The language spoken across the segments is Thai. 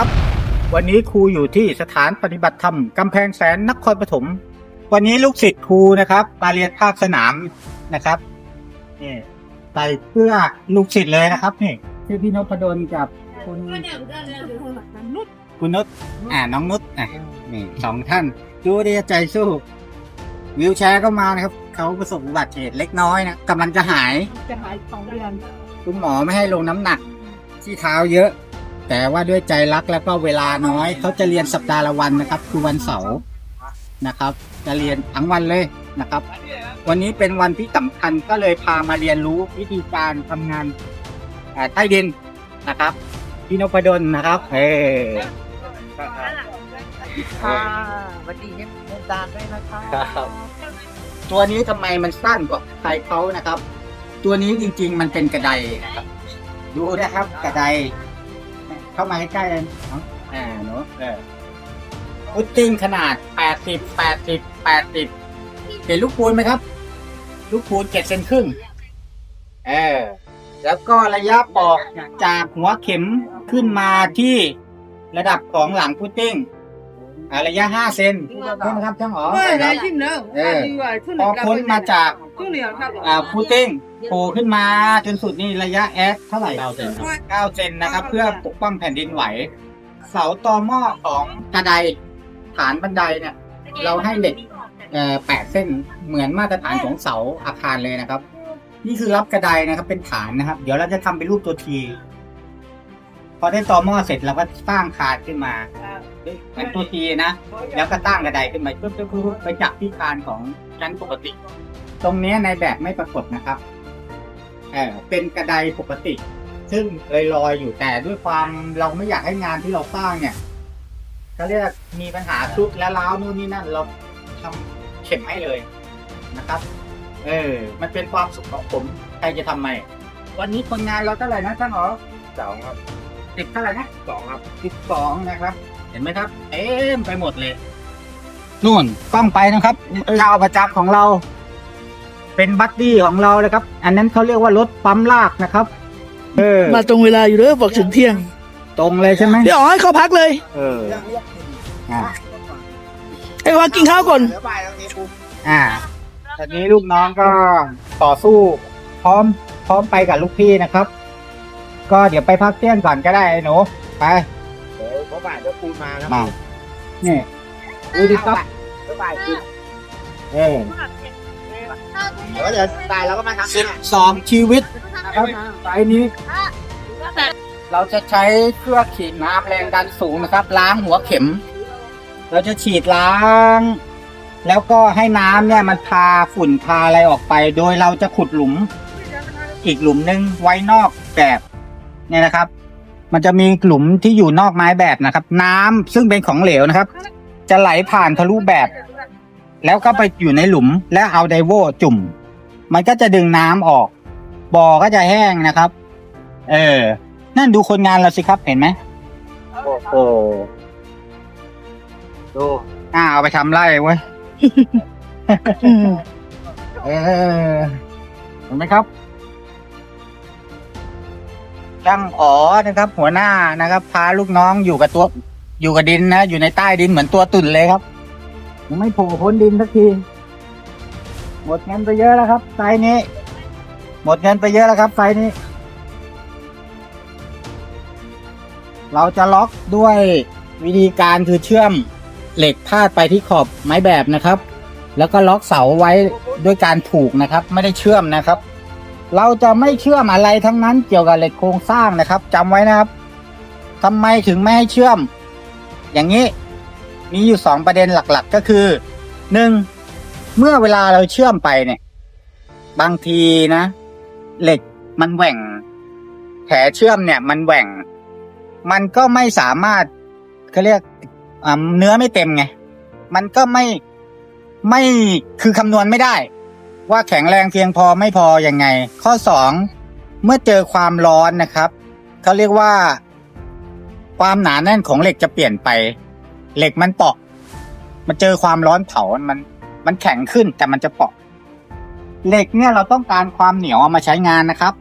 ครับ วันนี้ครูอยู่ที่สถานปฏิบัติธรรมกำแพงแสนนครปฐม วันนี้ลูกศิษย์ครูนะครับมาเรียนภาคสนามนะครับนี่ใส่เพื่อลูกศิษย์เลยนะครับนี่ชื่อพี่นพดลกับคุณคุณนุชอ่าน้องนุชอะนี่สองท่านดูดีใจสู้วิวแชร์ก็มานะครับเขาประสบอุบัติเหตุเล็กน้อยนะกำลังจะหายจะหายสองเดือนคุณหมอไม่ให้ลงน้ำหนัก ที่เท้าเยอะ แต่ว่าด้วยใจรักแล้วก็เวลาน้อย เขาจะเรียนสัปดาห์ละวันนะครับ คือวันเสาร์นะครับ จะเรียนทั้งวันเลยนะครับ วันนี้เป็นวันที่สำคัญก็เลยพามาเรียนรู้วิธีการทำงานอ่าใต้ดินนะครับพี่นพดลนะครับเออค่ะสวัสดีเนี่ยเดินตามด้วยนะคะครับตัวนี้ทำไมมันสั้นกว่าใครเขานะครับ ตัวนี้จริง ๆ มันเป็นกระไดนะครับดูนะครับ กระได เข้ามาใกล้ๆเลยเนาะอ่าเนาะเออพุตติ้งขนาด80 80 80เห็นลูกปูนไหมครับ ลูกปูนเจ็ดเซนครึ่งเออแล้วก็ระยะปอกจากหัวเข็มขึ้นมาที่ระดับของหลังพุตติ้งอ่าระยะ5เซนใช่ไหมครับช่างอ๋อเฮ้ยคไหนรับขึ้นเนอะเออดีกว่าขึ้นพอพ้นมาจาก ขึ้นเหนือครับอ่าพุตติ้งโผล่ขึ้นมาจนสุดนี่ระยะแอสเท่าไหร่เก้าเซนครับเก้าเซนนะครับ เพื่อปกป้องแผ่นดินไหว เสาตอหม้อของกระไดฐานบันไดเนี่ย เราให้เหล็กเอ่อแปดเส้นเหมือนมาตรฐานของเสาอาคารเลยนะครับ นี่คือรับกระไดนะครับเป็นฐานนะครับ เดี๋ยวเราจะทำเป็นรูปตัวทีพอได้ตอหม้อเสร็จเราก็สร้างคานขึ้นมาเป็นตัวทีนะ แล้วก็ตั้งกระไดขึ้นมาปุ๊บปุ๊บปุ๊บปุ๊บไปจับที่คานของชั้นปกติ ตรงเนี้ยในแบบไม่ปรากฏนะครับเออเป็นกระไดปกติ ซึ่งลอยลอยๆอยู่แต่ด้วยความเราไม่อยากให้งานที่เราสร้างเนี่ยเขาเรียกมีปัญหาซุดและล้าวนู่นนี่นั่น เราทำเข็มให้เลยนะครับ เออ มันเป็นความสุขของผมใครจะทำไมวันนี้คนงานเราเท่าไหร่นะท่านหรอสองครับสิบเท่าไหร่นะสองครับสิบสองนะครับ เห็นไหมครับ เต็มไปหมดเลยนู่นกล้องไปนะครับเจ้าประจำของเรา เป็นบัดดี้ของเรานะครับ อันนั้นเขาเรียกว่ารถปั๊มลากนะครับ เออ มาตรงเวลาอยู่เด้อบอกถึงเที่ยง ตรงเลยใช่ไหมเดี๋ยวอ๋อให้เขาพักเลย เอออ่าให้ว่ากินข้าวก่อน อ่าตอนนี้ลูกน้องก็ต่อสู้พร้อมพร้อมไปกับลูกพี่นะครับ ก็เดี๋ยวไปพักเที่ยงก่อนก็ได้ไอ้หนูไปเดี๋ยวเขาบ่ายเดี๋ยวปูนมานะมานี่ดูดิครับเดี๋ยวบ่ายปูน เออเดี๋ยวเดี๋ยวตายแล้วก็มาทำสิบสองชีวิตนะครับไฟล์นี้ เราจะใช้เครื่องฉีดน้ำแรงดันสูงนะครับ ล้างหัวเข็ม เราจะฉีดล้าง แล้วก็ให้น้ำเนี่ยมันพาฝุ่นพาอะไรออกไป โดยเราจะขุดหลุม อีกหลุมหนึงไว้นอกแบบเนี่ยนะครับ มันจะมีหลุมที่อยู่นอกไม้แบบนะครับ น้ำซึ่งเป็นของเหลวนะครับ จะไหลผ่านทะลุแบบ แล้วก็ไปอยู่ในหลุมแล้วเอาไดโวจุ่ม มันก็จะดึงน้ำออกบ่อก็จะแห้งนะครับ เออ นั่นดูคนงานเราสิครับเห็นไหมโอ้โหดูน่าเอาไปทำไร่เว้ยอืมเออเห็นไหมครับช่างอ๋อนะครับ หัวหน้านะครับ พาลูกน้องอยู่กับตัว อยู่กับดินนะ อยู่ในใต้ดินเหมือนตัวตุ่นเลยครับ ยังไม่โผล่พ้นดินสักที หมดเงินไปเยอะแล้วครับไฟล์นี้ หมดเงินไปเยอะแล้วครับไฟล์นี้ เราจะล็อกด้วยวิธีการคือเชื่อมเหล็กพาดไปที่ขอบไม้แบบนะครับ แล้วก็ล็อกเสาไว้ด้วยการผูกนะครับ ไม่ได้เชื่อมนะครับ เราจะไม่เชื่อมอะไรทั้งนั้นเกี่ยวกับเหล็กโครงสร้างนะครับจำไว้นะครับทำไมถึงไม่ให้เชื่อม อย่างนี้ มีอยู่สองประเด็นหลักๆ ก็คือหนึ่งเมื่อเวลาเราเชื่อมไปเนี่ย บางทีนะ เหล็กมันแหว่ง แผลเชื่อมเนี่ย มันแหว่ง มันก็ไม่สามารถเขาเรียกอ่าเนื้อไม่เต็มไง มันก็ไม่ไม่คือคำนวณไม่ได้ ว่าแข็งแรงเพียงพอไม่พอยังไง ข้อสองเมื่อเจอความร้อนนะครับเขาเรียกว่า ความหนาแน่นของเหล็กจะเปลี่ยนไป เหล็กมันเปาะ มันเจอความร้อนเผา มัน มันแข็งขึ้นแต่มันจะเปาะ เหล็กเนี่ยเราต้องการความเหนียวเอามาใช้งานนะครับ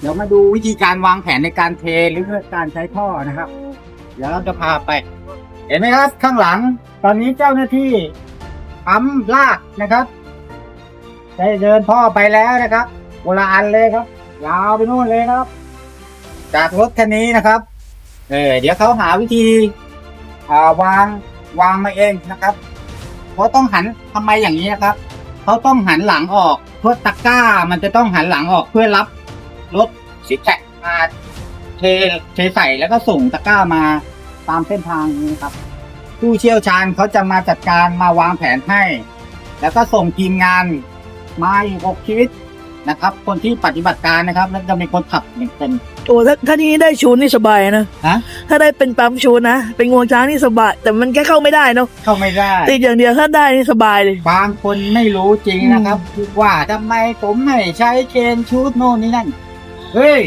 เดี๋ยวมาดูวิธีการวางแผนในการเทหรือการใช้ท่อนะครับ เดี๋ยวเราจะพาไป เห็นไหมครับ ข้างหลัง ตอนนี้เจ้าหน้าที่ปั๊มลากนะครับได้เดินพ่อไปแล้วนะครับโบราณเลยครับ ยาวไปนู่นเลยครับ จากรถคันนี้นะครับ เออเดี๋ยวเขาหาวิธี วางวางมาเองนะครับเพราต้องหันทำไมอย่างนี้นะครับเขาต้องหันหลังออกเพื่อตะกร้า มันจะต้องหันหลังออกเพื่อรับรถสิแท็กมาเทเทใส่แล้วก็ส่งตะกร้ามาตามเส้นทางนี้ครับ ผู้เชี่ยวชาญเขาจะมาจัดการมาวางแผนให้ แล้วก็ส่งทีมงานมาอีกหกชีวิต นะครับ คนที่ปฏิบัติการนะครับ แล้วจะมีคนขับหนึ่งคนโอ้ถ้าถ้านี้ได้ชูนนี่สบายนะ ฮะ ถ้าได้เป็นปั๊มชูนนะ เป็นงวงช้างนี่สบาย แต่มันแค่เข้าไม่ได้เนาะ เข้าไม่ได้ ติดอย่างเดียวถ้าได้นี่สบายเลย บางคนไม่รู้จริงนะครับ ว่าทำไมผมไม่ใช้เชนชูดโน่นนี่นั่น เฮ้ย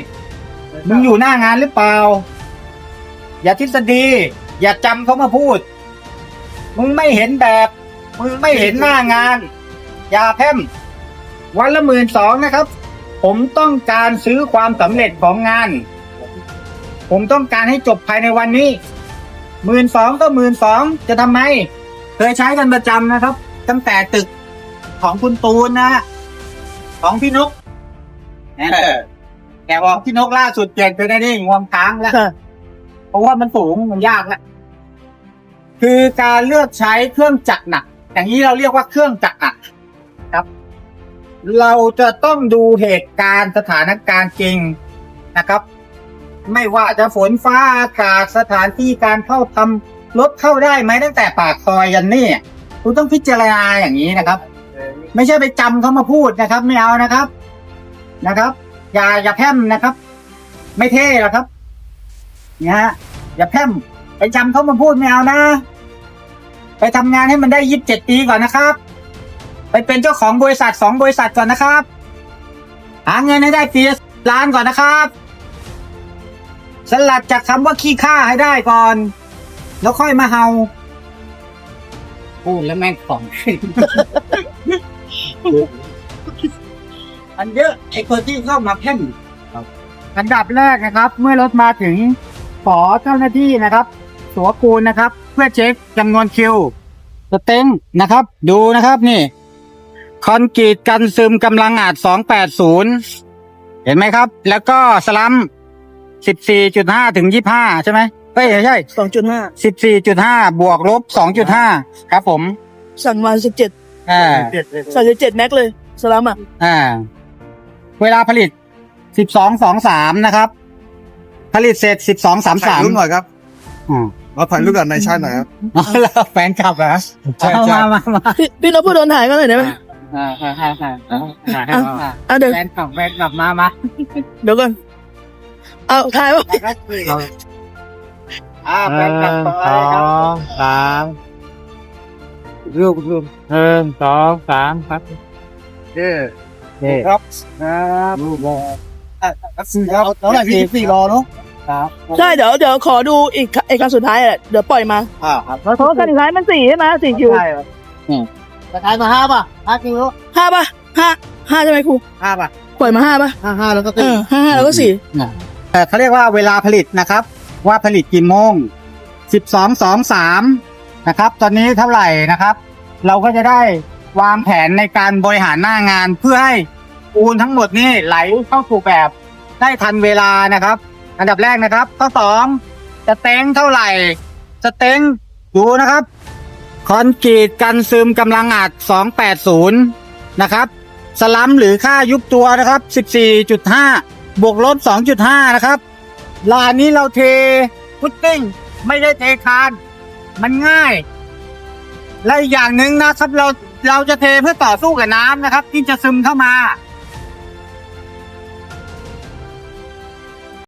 มึงอยู่หน้างานหรือเปล่า อย่าทฤษฎี อย่าจำเขามาพูด มึงไม่เห็นแบบ มึงไม่เห็นหน้างาน อย่าแพร่ม วันละหมื่นสองนะครับ ผมต้องการซื้อความสำเร็จของงาน ผมต้องการให้จบภายในวันนี้หมื่นสองก็หมื่นสองจะทำไม เคยใช้กันประจำนะครับ ตั้งแต่ตึกของคุณตูนนะฮะของพี่นกเออแต่บอกพี่นกล่าสุดเปลี่ยนเป็นไอ้นี่งวงช้างแล้วค่ะเพราะว่ามันสูงมันยากแล้วคือการเลือกใช้เครื่องจักรหนัก อย่างนี้เราเรียกว่าเครื่องจักรหนักครับ เราจะต้องดูเหตุการณ์สถานการณ์จริงนะครับ ไม่ว่าจะฝนฟ้าอากาศสถานที่การเข้าทำรถเข้าได้ไหมตั้งแต่ปากซอยยันนี่คุณต้องพิจารณาอย่างนี้นะครับ ไม่ใช่ไปจำเขามาพูดนะครับ ไม่เอานะครับนะครับ อย่าอย่าแพร่มนะครับ ไม่เท่หรอกครับเนี่ยฮะอย่าแพร่มไปจำเขามาพูดไม่เอานะ ไปทำงานให้มันได้ยี่สิบเจ็ดปีก่อนนะครับ ไปเป็นเจ้าของบริษัทสองบริษัทก่อนนะครับ หาเงินให้ได้ปีละล้านก่อนนะครับ สลัดจากคำว่าขี้ข้าให้ได้ก่อน แล้วค่อยมาเฮาพูดแล้วแม่งของอันเยอะไอ้คนที่เข้ามาแพ่งอันดับแรกนะครับ เมื่อรถมาถึงขอเจ้าหน้าที่นะครับสัวคูนะครับ เพื่อเช็คจำนวนคิวสเต็งนะครับ ดูนะครับนี่ คอนกรีตกันซึมกำลังอาจ 280 เห็นไหมครับ แล้วก็สลัม 14.5 ถึง 25 ใช่ไหมเฮ้ยไม่ใช่ สองจุดห้า14.5 บวกลบ 2.5 ครับผมสั่งมาสิบเจ็ดอ่าสั่งสิบเจ็ดแม็กเลยสลัมอะอ่า เวลาผลิต 12.23 นะครับ ผลิตเสร็จ ถ่ายรูปห12.33น่อยครับอืมเราถ่ายรูปกับนายชาติหน่อยครับ อ๋อแล้วแฟนคลับเหรอใช่เอาใช่มามามาพี่พี่นพพูดโดนถ่ายกันหน่อยได้ไหม อ่าอ่าอ่าอ่าอ่าอ่าอ่าเดี๋ยวแฟนคลับแฟนคลับมามาเดี๋ยวก่อนเอาถ่ายว่าอ่าแฟนคลับต่อเลยครับสามรูปรูปหนึ่งสองสามครับเย้เด็กครับครับรูปครับสี่ครับแล้วไหนพี่สี่รอเนาะครับใช่เดี๋ยวเดี๋ยวขอดูอีกเอกการสุดท้ายอะเดี๋ยวปล่อยมาอ่าครับเพราะว่าการสุดท้ายมันสี่ใช่ไหมสี่คิวใช่ครับ นี่จะขายมาห้าป่ะห้ากิโลห้าป่ะห้าห้าใช่ไหมครูห้าป่ะปล่อยมาห้าป่ะห้าห้าแล้วก็เออห้าห้าแล้วก็สี่เอ่อเขาเรียกว่าเวลาผลิตนะครับ ว่าผลิตกี่โมงสิบสองสองสามนะครับ ตอนนี้เท่าไหร่นะครับ เราก็จะได้วางแผนในการบริหารหน้างานเพื่อให้ปูนทั้งหมดนี่ไหลเข้าสู่แบบได้ทันเวลานะครับ อันดับแรกนะครับข้อสองสเต็งเท่าไหร่สเต็งดูนะครับ คอนกรีตกันซึมกำลังอัด 280 นะครับ สลัมหรือค่ายุบตัวนะครับ 14.5 บวกลบ 2.5 นะครับลานนี้เราเทพุตติ้ง ไม่ได้เทคาน มันง่าย และอีกอย่างหนึ่งนะครับเราเราจะเทเพื่อต่อสู้กับน้ำนะครับ ที่จะซึมเข้ามา